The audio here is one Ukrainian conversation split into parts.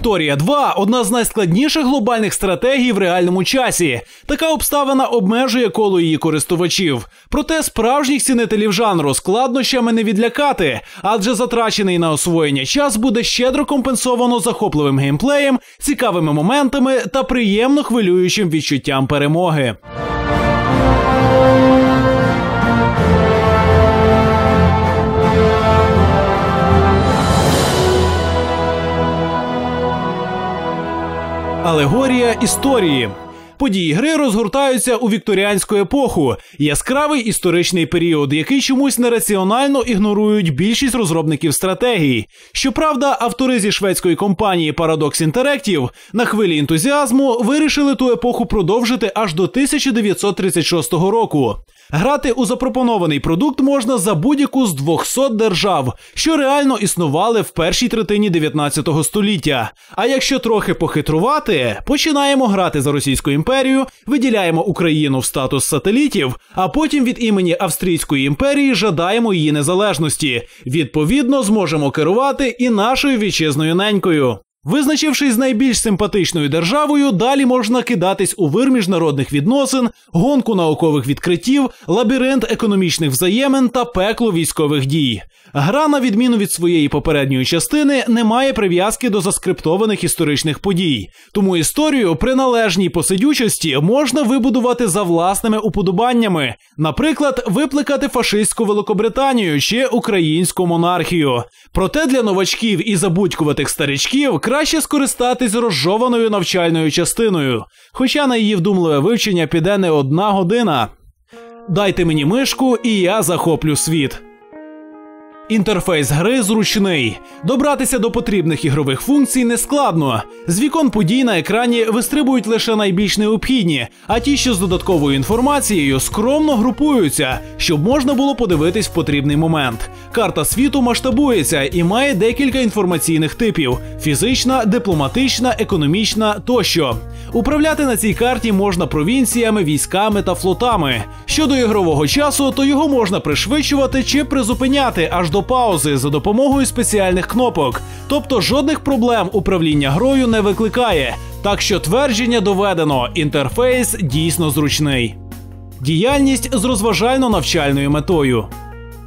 Вікторія 2 одна з найскладніших глобальних стратегій в реальному часі. Така обставина обмежує коло її користувачів. Проте справжніх цінителів жанру складнощами не відлякати, адже затрачений на освоєння час буде щедро компенсовано захопливим геймплеєм, цікавими моментами та приємно хвилюючим відчуттям перемоги. Алегорія історії. Події гри розгортаються у вікторіанську епоху, яскравий історичний період, який чомусь нераціонально ігнорують більшість розробників стратегій. Щоправда, автори зі шведської компанії Paradox Interactive на хвилі ентузіазму вирішили ту епоху продовжити аж до 1936 року. Грати у запропонований продукт можна за будь-яку з 200 держав, що реально існували в першій третині 19 століття. А якщо трохи похитрувати, починаємо грати за Російську імперію, виділяємо Україну в статус сателітів, а потім від імені Австрійської імперії жадаємо її незалежності. Відповідно, зможемо керувати і нашою вітчизною ненькою. Визначившись з найбільш симпатичною державою, далі можна кидатись у вир міжнародних відносин, гонку наукових відкриттів, лабіринт економічних взаємин та пекло військових дій. Гра, на відміну від своєї попередньої частини, не має прив'язки до заскриптованих історичних подій, тому історію при належній посидючості можна вибудувати за власними уподобаннями, наприклад, випликати фашистську Великобританію чи українську монархію. Проте для новачків і забудькуватих старичків краще скористатись розжованою навчальною частиною, хоча на її вдумливе вивчення піде не одна година. Дайте мені мишку, і я захоплю світ. Інтерфейс гри зручний. Добратися до потрібних ігрових функцій не складно. З вікон подій на екрані вистрибують лише найбільш необхідні, а ті, що з додатковою інформацією, скромно групуються, щоб можна було подивитись в потрібний момент. Карта світу масштабується і має декілька інформаційних типів: фізична, дипломатична, економічна тощо. Управляти на цій карті можна провінціями, військами та флотами. Щодо ігрового часу, то його можна пришвидшувати чи призупиняти аж до паузи за допомогою спеціальних кнопок. Тобто жодних проблем управління грою не викликає. Так що твердження доведено, інтерфейс дійсно зручний. Діяльність з розважально-навчальною метою.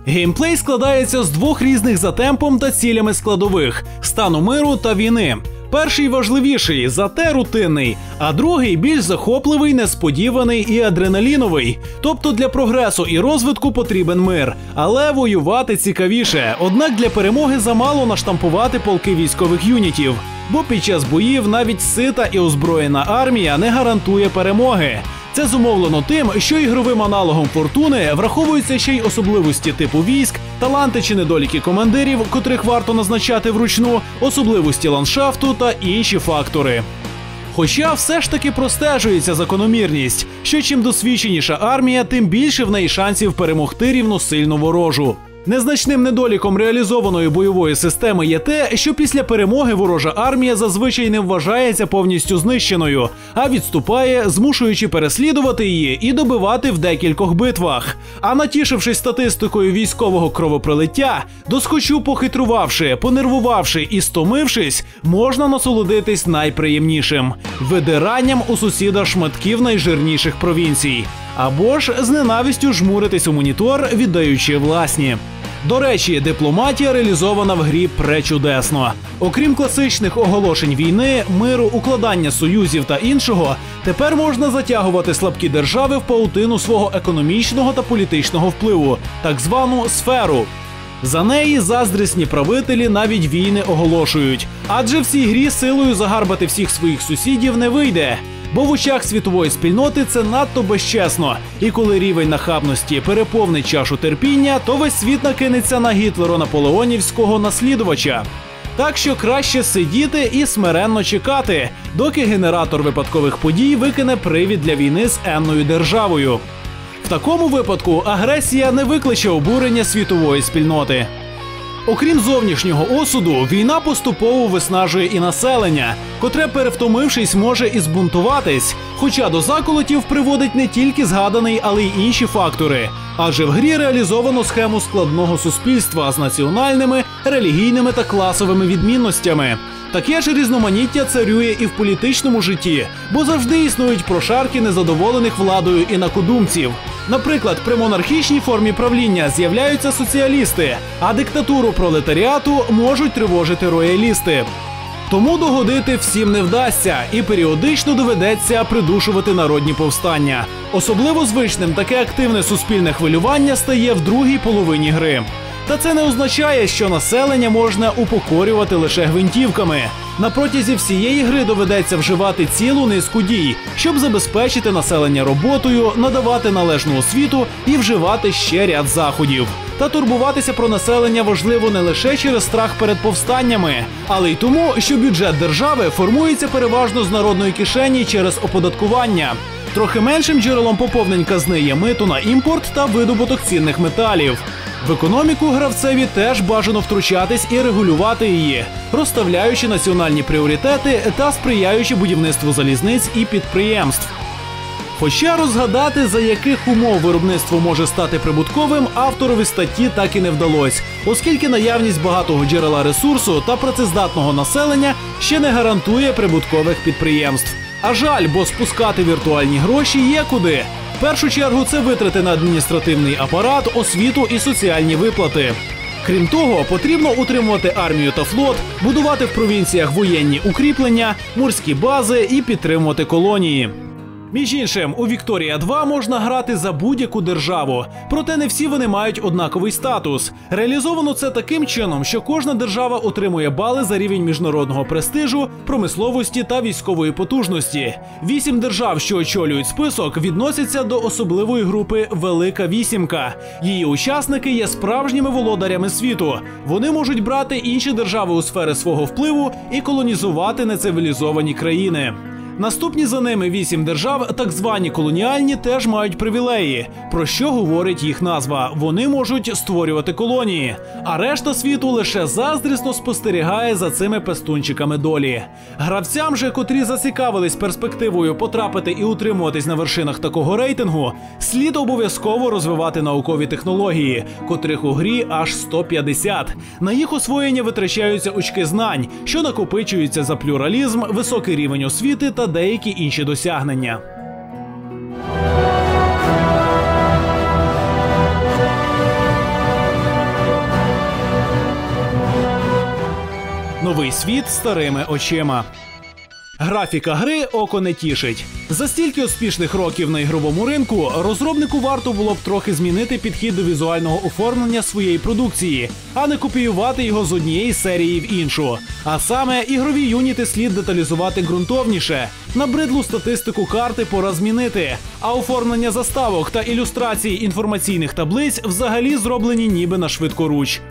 Геймплей складається з двох різних за темпом та цілями складових стану миру та війни. Перший важливіший, зате рутинний, а другий більш захопливий, несподіваний і адреналіновий. Тобто для прогресу і розвитку потрібен мир, але воювати цікавіше. Однак для перемоги замало наштампувати полки військових юнітів. Бо під час боїв навіть сита і озброєна армія не гарантує перемоги. Це зумовлено тим, що ігровим аналогом фортуни враховуються ще й особливості типу військ, таланти чи недоліки командирів, котрих варто назначати вручну, особливості ландшафту та інші фактори. Хоча все ж таки простежується закономірність, що чим досвідченіша армія, тим більше в неї шансів перемогти рівносильну ворожу. Незначним недоліком реалізованої бойової системи є те, що після перемоги ворожа армія зазвичай не вважається повністю знищеною, а відступає, змушуючи переслідувати її і добивати в декількох битвах. А натішившись статистикою військового кровопролиття, доскочу похитрувавши, понервувавши і стомившись, можна насолодитись найприємнішим видиранням у сусіда шматків найжирніших провінцій. Або ж з ненавистю жмуритись у монітор, віддаючи власні. До речі, дипломатія реалізована в грі пречудесно. Окрім класичних оголошень війни, миру, укладання союзів та іншого, тепер можна затягувати слабкі держави в паутину свого економічного та політичного впливу, так звану сферу. За неї заздрісні правителі навіть війни оголошують, адже в цій грі силою загарбати всіх своїх сусідів не вийде. Бо в очах світової спільноти це надто безчесно. І коли рівень нахабності переповнить чашу терпіння, то весь світ накинеться на гітлеро наполеонівського наслідувача. Так що краще сидіти і смиренно чекати, доки генератор випадкових подій викине привід для війни з енною державою. В такому випадку агресія не викличе обурення світової спільноти. Окрім зовнішнього осуду, війна поступово виснажує і населення, котре, перевтомившись, може і збунтуватись. Хоча до заколотів приводить не тільки згаданий, але й інші фактори. Адже в грі реалізовано схему складного суспільства з національними, релігійними та класовими відмінностями. Таке ж різноманіття царює і в політичному житті, бо завжди існують прошарки незадоволених владою інакодумців. Наприклад, при монархічній формі правління з'являються соціалісти, а диктатуру пролетаріату можуть тривожити роялісти. Тому догодити всім не вдасться, і періодично доведеться придушувати народні повстання. Особливо звичним таке активне суспільне хвилювання стає в другій половині гри. Та це не означає, що населення можна упокорювати лише гвинтівками. На протязі всієї гри доведеться вживати цілу низку дій, щоб забезпечити населення роботою, надавати належну освіту і вживати ще ряд заходів. Та турбуватися про населення важливо не лише через страх перед повстаннями, але й тому, що бюджет держави формується переважно з народної кишені через оподаткування. Трохи меншим джерелом поповнень казни є мито на імпорт та видобуток цінних металів. В економіку гравцеві теж бажано втручатись і регулювати її, розставляючи національні пріоритети та сприяючи будівництву залізниць і підприємств. Хоча розгадати, за яких умов виробництво може стати прибутковим, авторові статті так і не вдалося, оскільки наявність багатого джерела ресурсу та працездатного населення ще не гарантує прибуткових підприємств. А жаль, бо спускати віртуальні гроші є куди. Першу чергу це витрати на адміністративний апарат, освіту і соціальні виплати. Крім того, потрібно утримувати армію та флот, будувати в провінціях воєнні укріплення, морські бази і підтримувати колонії. Між іншим, у Вікторія 2 можна грати за будь-яку державу, проте не всі вони мають однаковий статус. Реалізовано це таким чином, що кожна держава отримує бали за рівень міжнародного престижу, промисловості та військової потужності. Вісім держав, що очолюють список, відносяться до особливої групи Велика Вісімка. Її учасники є справжніми володарями світу. Вони можуть брати інші держави у сфери свого впливу і колонізувати нецивілізовані країни. Наступні за ними вісім держав, так звані колоніальні, теж мають привілеї. Про що говорить їх назва? Вони можуть створювати колонії, а решта світу лише заздрісно спостерігає за цими пестунчиками долі. Гравцям же, котрі зацікавились перспективою потрапити і утримуватись на вершинах такого рейтингу, слід обов'язково розвивати наукові технології, котрих у грі аж 150. На їх освоєння витрачаються очки знань, що накопичуються за плюралізм, високий рівень освіти та деякі інші досягнення. Новий світ старими очима. Графіка гри око не тішить. За стільки успішних років на ігровому ринку розробнику варто було б трохи змінити підхід до візуального оформлення своєї продукції, а не копіювати його з однієї серії в іншу. А саме ігрові юніти слід деталізувати ґрунтовніше, набридлу статистику карти пора змінити. А оформлення заставок та ілюстрації інформаційних таблиць взагалі зроблені ніби на швидкоруч.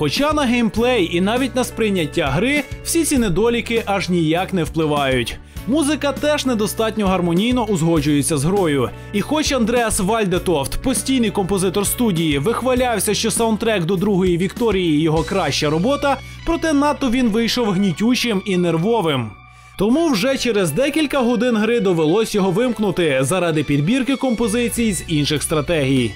Хоча на геймплей і навіть на сприйняття гри всі ці недоліки аж ніяк не впливають. Музика теж недостатньо гармонійно узгоджується з грою. І хоч Андреас Вальдетофт, постійний композитор студії, вихвалявся, що саундтрек до другої Вікторії його краща робота, проте надто він вийшов гнітючим і нервовим. Тому вже через декілька годин гри довелось його вимкнути заради підбірки композицій з інших стратегій.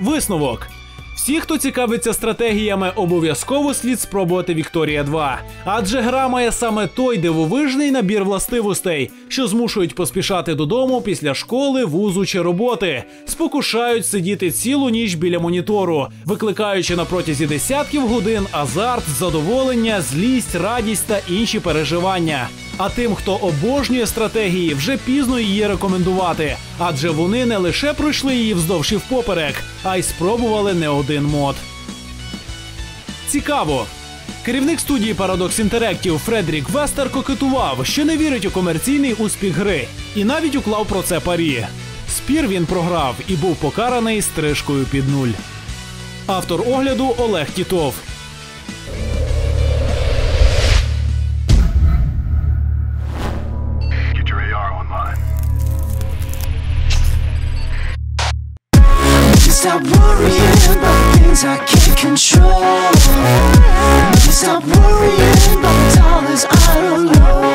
Висновок. Всі, хто цікавиться стратегіями, обов'язково слід спробувати Вікторія 2. Адже гра має саме той дивовижний набір властивостей, що змушують поспішати додому після школи, вузу чи роботи, спокушають сидіти цілу ніч біля монітору, викликаючи на протязі десятків годин азарт, задоволення, злість, радість та інші переживання. А тим, хто обожнює стратегії, вже пізно її рекомендувати, адже вони не лише пройшли її вздовж і впоперек, а й спробували не один мод. Цікаво. Керівник студії Paradox Interactive Фредерік Вестер кокетував, що не вірить у комерційний успіх гри, і навіть уклав про це парі. Спір він програв і був покараний стрижкою під нуль. Автор огляду Олег Тітов. Stop worrying about things I can't control. Stop worrying about dollars I don't know.